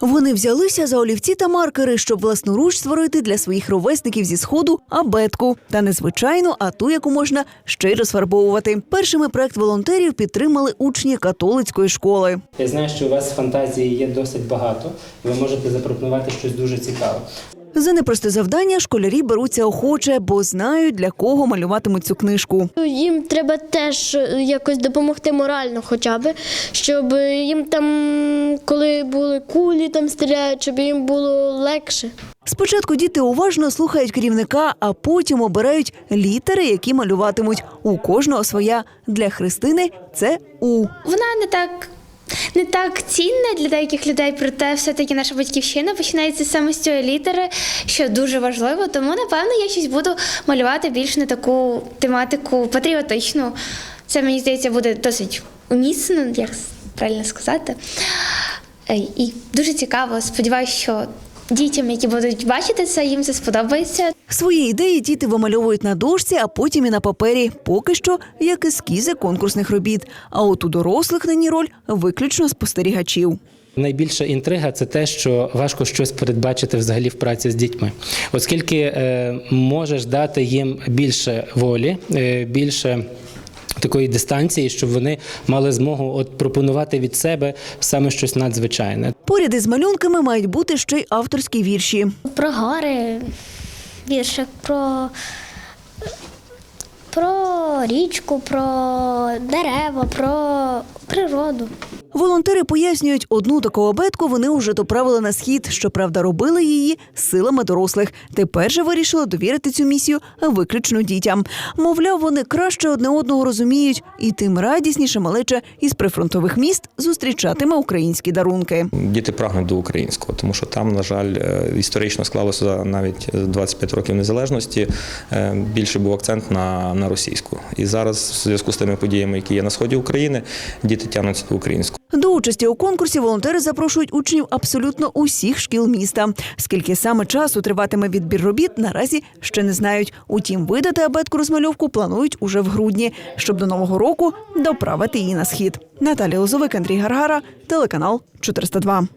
Вони взялися за олівці та маркери, щоб власноруч створити для своїх ровесників зі сходу абетку. Та не звичайну, а ту, яку можна ще й розфарбовувати. Першими проект волонтерів підтримали учні католицької школи. Я знаю, що у вас фантазії є досить багато, ви можете запропонувати щось дуже цікаве. За непросте завдання школярі беруться охоче, бо знають для кого малюватимуть цю книжку. Їм треба теж е, якось допомогти морально, хоча б, щоб їм там, коли були кулі там стріляють, щоб їм було легше. Спочатку діти уважно слухають керівника, а потім обирають літери, які малюватимуть. У кожного своя для Христини це У. Вона не так. Не так цінна для деяких людей, проте все-таки наша батьківщина починається саме з цієї літери, що дуже важливо. Тому, напевно, я щось буду малювати більш на таку тематику патріотичну. Це мені здається буде досить умісно, як правильно сказати. Е, І дуже цікаво. Сподіваюся, що дітям, які будуть бачити це, їм це сподобається. Свої ідеї діти вимальовують на дошці, а потім і на папері. Поки що як ескізи конкурсних робіт. А от у дорослих нині роль виключно спостерігачів. Найбільша інтрига це те, що важко щось передбачити взагалі в праці з дітьми, оскільки е, можеш дати їм більше волі, е, більше. Такої дистанції, щоб вони мали змогу от пропонувати від себе саме щось надзвичайне. Поряд із малюнками мають бути ще й авторські вірші. Про гори, віршик про, про річку, про дерева, про природу. Волонтери пояснюють, одну таку обетку вони вже доправили на схід. Щоправда, робили її силами дорослих. Тепер же вирішили довірити цю місію виключно дітям. Мовляв, вони краще одне одного розуміють, і тим радісніше малеча із прифронтових міст зустрічатиме українські дарунки. Діти прагнуть до українського, тому що там, на жаль, е, історично склалося за навіть 25 років незалежності. е, Більше був акцент на, на російську. І зараз, в зв'язку з тими подіями, які є на сході України, діти тягнуться до українського. До участі у конкурсі волонтери запрошують учнів абсолютно усіх шкіл міста. Скільки саме часу триватиме відбір робіт, наразі ще не знають. Утім, видати абетку розмальовку планують уже в грудні, щоб до нового року доправити її на схід. Наталія Лозовик, Андрій Гаргара, телеканал 402.